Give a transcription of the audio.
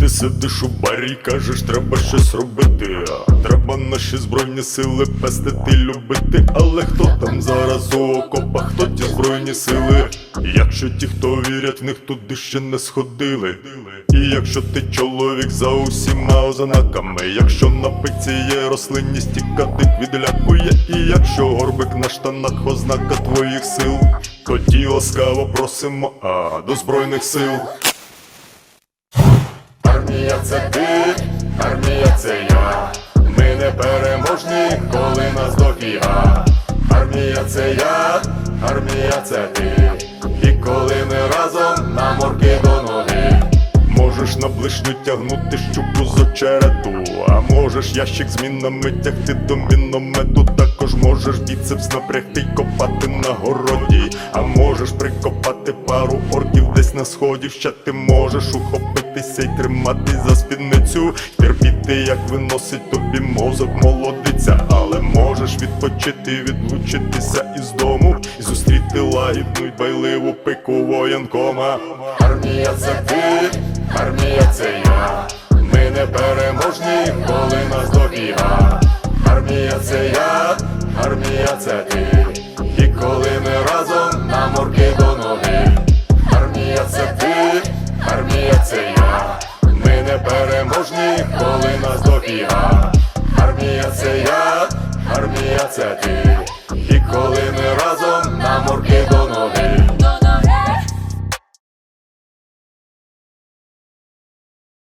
Ти сидиш у барі, кажеш, треба щось робити. Треба наші збройні сили пестити, любити. Але хто там зараз у окопах, хто ті збройні сили? Якщо ті, хто вірять, в них туди ще не сходили. І якщо ти чоловік за усіма ознаками, якщо на пиці є рослинність, тікатик відлякує, і якщо горбик на штанах, ознака твоїх сил тоді ласкаво просимо а до збройних сил. Армія це ти, армія це я. Ми не переможні, коли нас дофіга. Армія це я, армія це ти. І коли ми разом на морки до ноги. Блишню тягнути щуку з очерету, а можеш ящик з мінами тягти до міномету. Також можеш біцепс напрягти й копати на городі, а можеш прикопати пару орків десь на сході. Ще ти можеш ухопитися й тримати за спідницю, терпіти, як виносить тобі мозок молодиця, але можеш відпочити, відлучитися із дому і зустріти лагідну й байливу пику воєнкома. Армія це ти, коли нас добіга. Армія це я, армія це ти. І коли ми разом на морки до ноги. Армія це ти, армія це я. Ми не переможні, коли нас дофіга. Армія це я, армія це ти. І коли ми разом